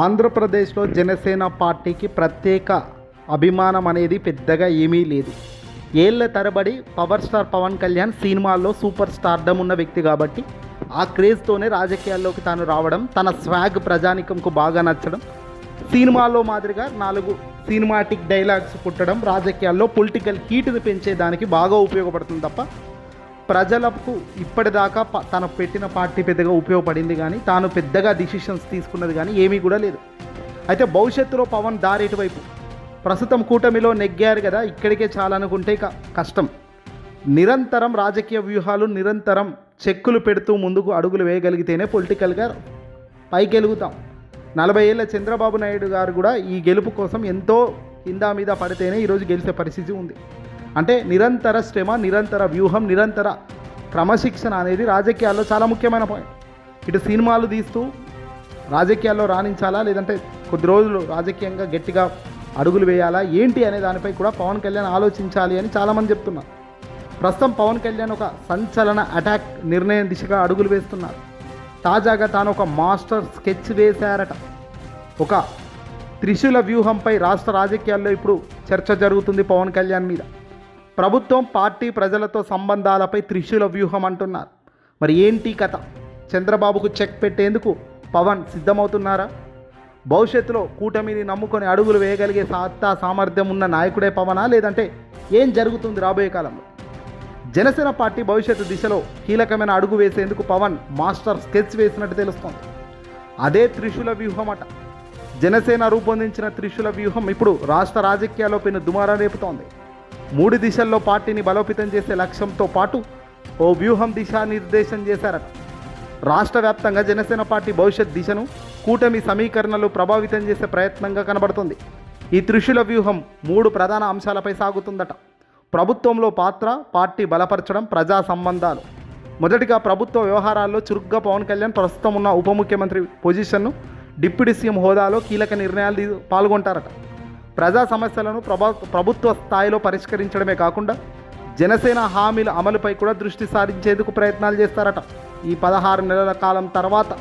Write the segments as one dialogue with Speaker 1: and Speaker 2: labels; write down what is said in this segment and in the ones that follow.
Speaker 1: ఆంధ్రప్రదేశ్లో జనసేన పార్టీకి ప్రత్యేక అభిమానం అనేది పెద్దగా ఏమీ లేదు. ఏళ్ళ తరబడి పవర్ స్టార్ పవన్ కళ్యాణ్ సినిమాల్లో సూపర్ స్టార్డమ్ ఉన్న వ్యక్తి కాబట్టి ఆ క్రేజ్తోనే రాజకీయాల్లోకి తాను రావడం తన స్వాగ్ ప్రజానికంకు బాగా నచ్చడం సినిమాల్లో మాదిరిగా నాలుగు సినిమాటిక్ డైలాగ్స్ పుట్టడం రాజకీయాల్లో పొలిటికల్ హీట్ని పెంచేదానికి బాగా ఉపయోగపడుతుంది తప్ప ప్రజలకు ఇప్పటిదాకా ప- తను పెట్టిన పార్టీ పెద్దగా ఉపయోగపడింది కానీ తాను పెద్దగా డిసిషన్స్ తీసుకున్నది కానీ ఏమీ కూడా లేదు. అయితే భవిష్యత్తులో పవన్ దారి ఇటువైపు ప్రస్తుతం కూటమిలో నెగ్గారు కదా ఇక్కడికే చాలనుకుంటే క కష్టం. నిరంతరం రాజకీయ వ్యూహాలు నిరంతరం చెక్కులు పెడుతూ ముందుకు అడుగులు వేయగలిగితేనే పొలిటికల్గా పైకి ఎలుగుతాం నలభై ఏళ్ళ చంద్రబాబు నాయుడు గారు కూడా ఈ గెలుపు కోసం ఎంతో కింద మీద పడితేనే ఈరోజు గెలిచే పరిస్థితి ఉంది. అంటే నిరంతర శ్రమ నిరంతర వ్యూహం నిరంతర క్రమశిక్షణ అనేది రాజకీయాల్లో చాలా ముఖ్యమైన పాయింట్ ఇటు సినిమాలు తీస్తూ రాజకీయాల్లో రాణించాలా? లేదంటే కొద్ది రోజులు రాజకీయంగా గట్టిగా అడుగులు వేయాలా? ఏంటి అనే దానిపై కూడా పవన్ కళ్యాణ్ ఆలోచించాలి అని చాలామంది చెప్తున్నారు. ప్రస్తుతం పవన్ కళ్యాణ్ ఒక సంచలన అటాక్ నిర్ణయం దిశగా అడుగులు వేస్తున్నారు. తాజాగా తాను ఒక మాస్టర్ స్కెచ్ వేశారట. ఒక త్రిశూల వ్యూహంపై రాష్ట్ర రాజకీయాల్లో ఇప్పుడు చర్చ జరుగుతుంది పవన్ కళ్యాణ్ మీద. ప్రభుత్వం పార్టీ ప్రజలతో సంబంధాలపై త్రిశూల వ్యూహం అంటున్నారు. మరి ఏంటి కథ? చంద్రబాబుకు చెక్ పెట్టేందుకు పవన్ సిద్ధమవుతున్నారా? భవిష్యత్తులో కూటమిని నమ్ముకొని అడుగులు వేయగలిగే సత్తా సామర్థ్యం ఉన్న నాయకుడే పవనా? లేదంటే ఏం జరుగుతుంది రాబోయే కాలంలో? జనసేన పార్టీ భవిష్యత్తు దిశలో కీలకమైన అడుగు వేసేందుకు పవన్ మాస్టర్ స్కెచ్ వేసినట్టు తెలుస్తోంది. అదే త్రిశూల వ్యూహం అట జనసేన రూపొందించిన త్రిశూల వ్యూహం ఇప్పుడు రాష్ట్ర రాజకీయాల్లో పెను దుమారం రేపుతోంది. మూడు దిశల్లో పార్టీని బలోపేతం చేసే లక్ష్యంతో పాటు ఓ వ్యూహం దిశానిర్దేశం చేశారట. రాష్ట్ర వ్యాప్తంగా జనసేన పార్టీ భవిష్యత్ దిశను కూటమి సమీకరణలు ప్రభావితం చేసే ప్రయత్నంగా కనబడుతుంది. ఈ త్రిశూల వ్యూహం మూడు ప్రధాన అంశాలపై సాగుతుందట. ప్రభుత్వంలో పాత్ర పార్టీ బలపరచడం ప్రజా సంబంధాలు. మొదటిగా ప్రభుత్వ వ్యవహారాల్లో చురుగ్గా పవన్ కళ్యాణ్ ప్రస్తుతం ఉన్న ఉప ముఖ్యమంత్రి పొజిషన్ను డిప్యూటీ సీఎం హోదాలో కీలక నిర్ణయాలు పాల్గొంటారట. ప్రజా సమస్యలను ప్రభుత్వ స్థాయిలో పరిష్కరించడమే కాకుండా జనసేన హామీల అమలుపై కూడా దృష్టి సారించేందుకు ప్రయత్నాలు చేస్తారట. ఈ పదహారు నెలల కాలం తర్వాత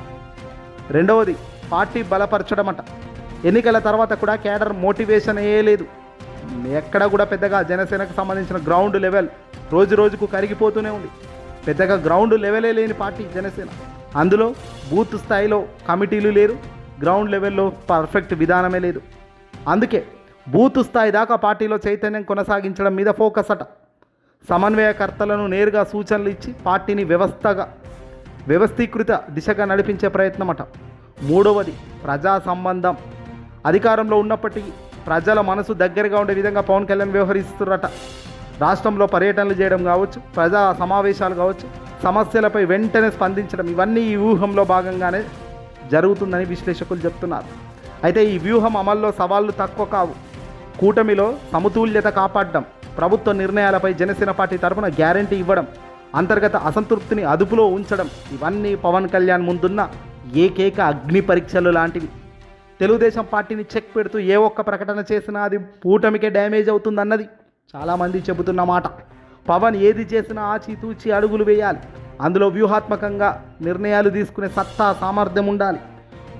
Speaker 1: రెండవది పార్టీ బలపరచడం అట ఎన్నికల తర్వాత కూడా కేడర్ మోటివేషన్ అయ్యే లేదు. ఎక్కడ కూడా పెద్దగా జనసేనకు సంబంధించిన గ్రౌండ్ లెవెల్ రోజు రోజుకు కరిగిపోతూనే ఉంది. పెద్దగా గ్రౌండ్ లెవెలే లేని పార్టీ జనసేన. అందులో బూత్ స్థాయిలో కమిటీలు లేరు. గ్రౌండ్ లెవెల్లో పర్ఫెక్ట్ విధానమే లేదు. అందుకే బూత్ స్థాయి దాకా పార్టీలో చైతన్యం కొనసాగించడం మీద ఫోకస్ అట. సమన్వయకర్తలను నేరుగా సూచనలు ఇచ్చి పార్టీని వ్యవస్థగా వ్యవస్థీకృత దిశగా నడిపించే ప్రయత్నం అట. మూడవది ప్రజా సంబంధం. అధికారంలో ఉన్నప్పటికీ ప్రజల మనసు దగ్గరగా ఉండే విధంగా పవన్ కళ్యాణ్ వ్యవహరిస్తున్నారట రాష్ట్రంలో పర్యటనలు చేయడం కావచ్చు ప్రజా సమావేశాలు కావచ్చు సమస్యలపై వెంటనే స్పందించడం ఇవన్నీ ఈ వ్యూహంలో భాగంగానే జరుగుతుందని విశ్లేషకులు చెప్తున్నారు. అయితే ఈ వ్యూహం అమల్లో సవాళ్ళు తక్కువ కావు. కూటమిలో సమతుల్యత కాపాడడం ప్రభుత్వ నిర్ణయాలపై జనసేన పార్టీ తరఫున గ్యారంటీ ఇవ్వడం అంతర్గత అసంతృప్తిని అదుపులో ఉంచడం ఇవన్నీ పవన్ కళ్యాణ్ ముందున్న ఏకైక అగ్ని పరీక్షలు లాంటివి. తెలుగుదేశం పార్టీని చెక్ పెడుతూ ఏ ఒక్క ప్రకటన చేసినా అది కూటమికే డ్యామేజ్ అవుతుందన్నది చాలామంది చెబుతున్న మాట. పవన్ ఏది చేసినా ఆచితూచి అడుగులు వేయాలి. అందులో వ్యూహాత్మకంగా నిర్ణయాలు తీసుకునే సత్తా సామర్థ్యం ఉండాలి.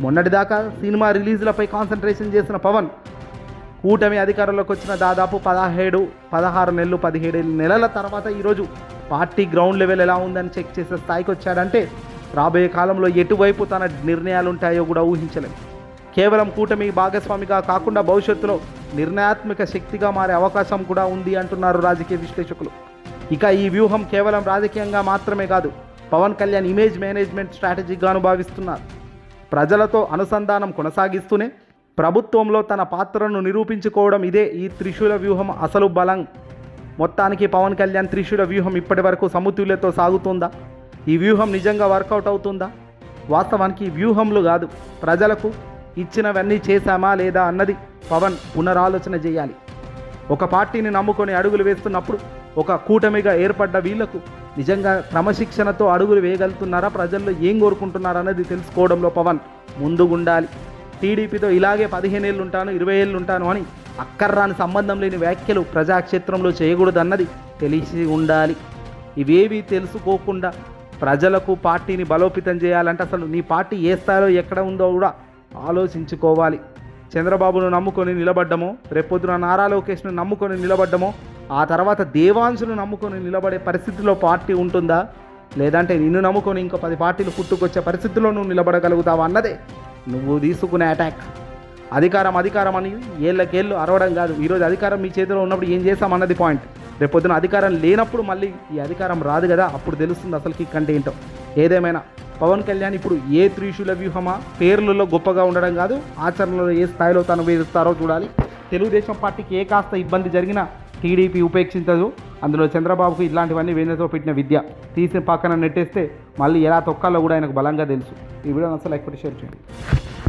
Speaker 1: మొన్నటిదాకా సినిమా రిలీజులపై కాన్సన్ట్రేషన్ చేసిన పవన్ కూటమి అధికారంలోకి వచ్చిన దాదాపు పదహేడు పదహారు నెలలు పదిహేడు నెలల తర్వాత ఈరోజు పార్టీ గ్రౌండ్ లెవెల్ ఎలా ఉందని చెక్ చేసే స్థాయికి వచ్చాడంటే రాబోయే కాలంలో ఎటువైపు తన నిర్ణయాలు ఉంటాయో కూడా ఊహించలేము కేవలం కూటమి భాగస్వామిగా కాకుండా భవిష్యత్తులో నిర్ణయాత్మక శక్తిగా మారే అవకాశం కూడా ఉంది అంటున్నారు రాజకీయ విశ్లేషకులు. ఇక ఈ వ్యూహం కేవలం రాజకీయంగా మాత్రమే కాదు పవన్ కళ్యాణ్ ఇమేజ్ మేనేజ్మెంట్ స్ట్రాటజీగాను భావిస్తున్నారు. ప్రజలతో అనుసంధానం కొనసాగిస్తూనే ప్రభుత్వంలో తన పాత్రను నిరూపించుకోవడం ఇదే ఈ త్రిశూల వ్యూహం అసలు బలం. మొత్తానికి పవన్ కళ్యాణ్ త్రిశూల వ్యూహం ఇప్పటి వరకు సమతుల్యతో సాగుతుందా? ఈ వ్యూహం నిజంగా వర్కౌట్ అవుతుందా? వాస్తవానికి వ్యూహంలు కాదు. ప్రజలకు ఇచ్చినవన్నీ చేశామా లేదా అన్నది పవన్ పునరాలోచన చేయాలి. ఒక పార్టీని నమ్ముకొని అడుగులు వేస్తున్నప్పుడు ఒక కూటమిగా ఏర్పడ్డ వీళ్ళకు నిజంగా క్రమశిక్షణతో అడుగులు వేయగలుగుతున్నారా? ప్రజల్లో ఏం కోరుకుంటున్నారన్నది తెలుసుకోవడంలో పవన్ ముందుగుండాలి. టీడీపీతో ఇలాగే పదిహేను ఏళ్ళు ఉంటాను ఇరవై ఏళ్ళు ఉంటాను అని అక్కర్రాని సంబంధం లేని వ్యాఖ్యలు ప్రజాక్షేత్రంలో చేయకూడదన్నది తెలిసి ఉండాలి. ఇవేవి తెలుసుకోకుండా ప్రజలకు పార్టీని బలోపేతం చేయాలంటే అసలు నీ పార్టీ ఏ స్థాయిలో ఎక్కడ ఉందో కూడా ఆలోచించుకోవాలి. చంద్రబాబును నమ్ముకొని నిలబడ్డమో రేపొద్దున నారా లోకేష్ను నమ్ముకొని నిలబడ్డమో ఆ తర్వాత దేవాంశును నమ్ముకొని నిలబడే పరిస్థితిలో పార్టీ ఉంటుందా? లేదంటే నిన్ను నమ్ముకొని ఇంకో పది పార్టీలు పుట్టుకొచ్చే పరిస్థితిలో నువ్వు నిలబడగలుగుతావా అన్నదే నువ్వు తీసుకునే అటాక్ అధికారం అధికారం అని ఏళ్ళకేళ్ళు అరవడం కాదు. ఈరోజు అధికారం మీ చేతిలో ఉన్నప్పుడు ఏం చేస్తాం అన్నది పాయింట్ రేపొద్దున అధికారం లేనప్పుడు మళ్ళీ ఈ అధికారం రాదు కదా? అప్పుడు తెలుస్తుంది అసలు కంటే ఏంటో. ఏదేమైనా పవన్ కళ్యాణ్ ఇప్పుడు ఏ త్రిశూల వ్యూహమా? పేర్లలో గొప్పగా ఉండడం కాదు. ఆచరణలో ఏ స్థాయిలో తను వేధిస్తారో చూడాలి. తెలుగుదేశం పార్టీకి ఏ కాస్త ఇబ్బంది జరిగినా టీడీపీ ఉపేక్షించదు. అందులో చంద్రబాబుకు ఇలాంటివన్నీ వేణతో పెట్టిన విద్య. తీసి పక్కన నెట్టేస్తే మళ్ళీ ఎలా తొక్కాలో కూడా ఆయనకు బలంగా తెలుసు. ఈ వీడియో అసలు ఎక్కువ షేర్ చేయండి.